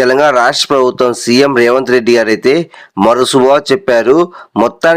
తెలంగాణ రాష్ట్ర ప్రభుత్వం సీఎం రేవంత్ రెడ్డి గారు అయితే మరో శుభవార్త చెప్పారు.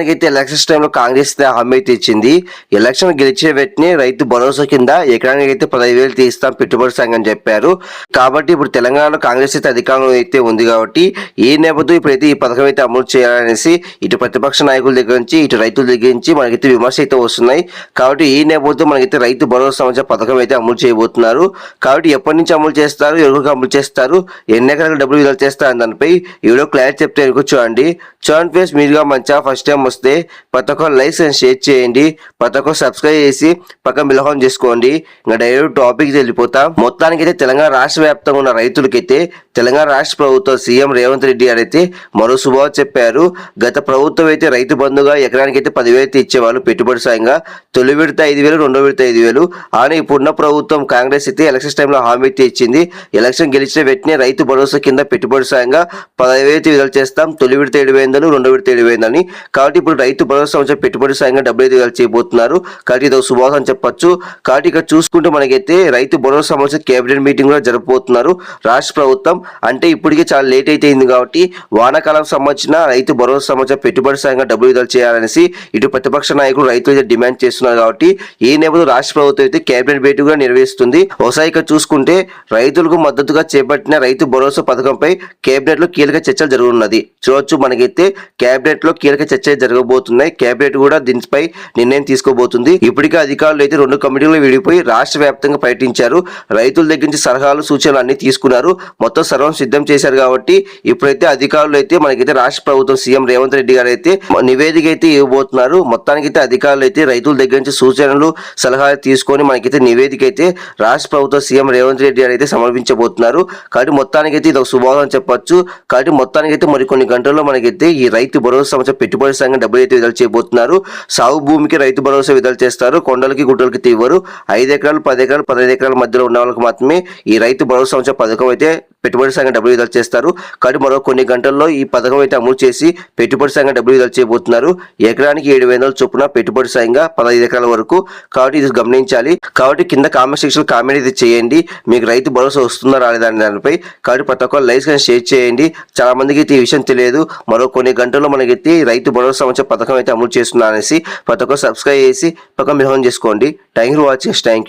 అయితే ఎలక్షన్స్ టైంలో కాంగ్రెస్ హామీ అయితే ఇచ్చింది. ఎలక్షన్ గెలిచే వెంటనే రైతు భరోసా కింద ఎకరానికి అయితే పదహైదు వేలు తీస్తాం పెట్టుబడి సంఘం చెప్పారు. కాబట్టి ఇప్పుడు తెలంగాణలో కాంగ్రెస్ అయితే అధికారంలో అయితే ఉంది కాబట్టి ఈ నేపథ్యం ఇప్పుడైతే ఈ పథకం అయితే అమలు చేయాలనేసి ఇటు ప్రతిపక్ష నాయకుల దగ్గర నుంచి ఇటు రైతుల దగ్గర నుంచి మనకైతే విమర్శ అయితే వస్తున్నాయి. కాబట్టి ఈ నేపథ్యం మనకైతే రైతు భరోసా సంబంధించిన పథకం అయితే అమలు చేయబోతున్నారు. కాబట్టి ఎప్పటి నుంచి అమలు చేస్తారు? ఎవరికి అమలు చేస్తారు? ఎన్ని ఎకరాలకు డబ్బులు విడుదల చేస్తా అని దానిపై వీడియో క్లారిటీ చెప్తే ఎందుకు చూడండి. చూడండి ఫేస్ మీరుగా మంచిగా ఫస్ట్ టైం వస్తే ప్రతి ఒక్క లైక్ అండ్ షేర్ చేయండి. ప్రతి ఒక్క సబ్స్క్రైబ్ చేసి పక్కన బిలహం చేసుకోండి. ఇంకా డైరెక్ట్ టాపిక్ వెళ్ళిపోతా. మొత్తానికి అయితే తెలంగాణ రాష్ట్ర వ్యాప్తంగా ఉన్న రైతులకైతే తెలంగాణ రాష్ట్ర ప్రభుత్వం సీఎం రేవంత్ రెడ్డి గారు అయితే మరో శుభవార్త చెప్పారు. గత ప్రభుత్వం అయితే రైతు బంధుగా ఎకరానికి అయితే పదివేలు అయితే ఇచ్చేవాళ్ళు పెట్టుబడి సాయంగా. తొలి విడత ఐదు వేలు రెండో విడత ఐదు వేలు. అని ఇప్పుడున్న ప్రభుత్వం కాంగ్రెస్ అయితే ఎలక్షన్ టైంలో హామీ అయితే ఇచ్చింది. ఎలక్షన్ గెలిచిన వెంటనే రైతు భరోసా కింద పెట్టుబడి సాయంగా పదహైదు అయితే విడుదల చేస్తాం. తొలి విడత ఏడు వేలు రెండో విడత ఏడు వేలని కాబట్టి ఇప్పుడు రైతు భరోసా సంవత్సరం పెట్టుబడి సాయంగా డబ్బులు అయితే విడుదల చేయబోతున్నారు. కాబట్టి ఇది ఒక శుభాసం అని చెప్పొచ్చు. కాబట్టి ఇక్కడ చూసుకుంటే మనకైతే రైతు భరోసా సంబంధించిన కేబినెట్ మీటింగ్ కూడా జరపబోతున్నారు. రాష్ట్ర ప్రభుత్వం అంటే ఇప్పటికే చాలా లేట్ అయితే అయింది కాబట్టి వానాకాలం సంబంధించిన రైతు భరోసా సంబంధించిన పెట్టుబడి సాయంగా డబ్బులు విడుదల చేయాలనేసి ఇటు ప్రతిపక్ష నాయకులు రైతులు అయితే డిమాండ్ చేస్తున్నారు కాబట్టి ఈ నేపథ్యంలో రాష్ట్ర ప్రభుత్వం అయితే కేబినెట్ భేటీ కూడా నిర్వహిస్తుంది. ఒకసారి ఇక్కడ చూసుకుంటే రైతులకు మద్దతుగా చేపట్టిన రైతు భరోసా పథకంపై కేబినెట్లో కీలక చర్చలు జరగనున్నది. చూడొచ్చు మనకైతే కేబినెట్లో కీలక చర్చలు జరగబోతున్నాయి. కేబినెట్ కూడా దీనిపై నిర్ణయం తీసుకోబోతుంది. ఇప్పటికే అధికారులు అయితే రెండు కమిటీలు విడిపోయి రాష్ట్ర వ్యాప్తంగా పర్యటించారు. రైతుల దగ్గర నుంచి సలహాలు సూచనలు అన్ని తీసుకున్నారు. మొత్తం సర్వం సిద్ధం చేశారు కాబట్టి ఇప్పుడైతే అధికారులు అయితే మనకైతే రాష్ట్ర ప్రభుత్వం సీఎం రేవంత్ రెడ్డి గారు అయితే నివేదిక అయితే ఇవ్వబోతున్నారు. మొత్తానికైతే అధికారులు అయితే రైతుల దగ్గర నుంచి సూచనలు సలహాలు తీసుకొని మనకైతే నివేదిక అయితే రాష్ట్ర ప్రభుత్వం సీఎం రేవంత్ రెడ్డి గారు అయితే సమర్పించబోతున్నారు. కాబట్టి మొత్తానికైతే ఇది రైతులకు శుభావం చెప్పొచ్చు. కాబట్టి మొత్తానికైతే మరికొన్ని గంటల్లో మనకైతే ఈ రైతు భరోసా సంస్థ పెట్టుబడి సంఘం డబ్బులు అయితే విడుదల చేయబోతున్నారు. సాగు భూమికి రైతు భరోసా విడుదల చేస్తారు. కొండలకి గుడ్డలకి తీవ్వరు. ఐదు ఎకరాలు పది ఎకరాలు పదహైదు ఎకరాల మధ్యలో ఉన్న వాళ్ళకి మాత్రమే ఈ రైతు భరోసా సంస్థ పథకం అయితే పెట్టుబడి సంఘం డబ్బులు విడుదల చేస్తారు. కాబట్టి మరో కొన్ని గంటల్లో ఈ పథకం అయితే అమలు చేసి పెట్టుబడి సంఘం డబ్బులు విడుదల చేయబోతున్నారు. ఎకరానికి ఏడు వేల చొప్పున పెట్టుబడి సాయంగా పదహైదు ఎకరాల వరకు. కాబట్టి ఇది గమనించాలి. కాబట్టి కింద కామెంట్ సెక్షన్ కామెంట్ అయితే చేయండి. మీకు రైతు భరోసా వస్తుందా రాలేదా అనే దానిపై కాబట్టి ప్రతి ఒక్క లైక్స్ కానీ షేర్ చేయండి. చాలా మందికి అయితే ఈ విషయం తెలియదు. మరో కొన్ని గంటల్లో మనకైతే రైతు భరోసా సంబంధించిన పథకం అయితే అమలు చేస్తున్నా అనేసి ప్రతి ఒక్క సబ్స్క్రైబ్ చేసి పక్కన మిహం చేసుకోండి. Thank you watching. Thank you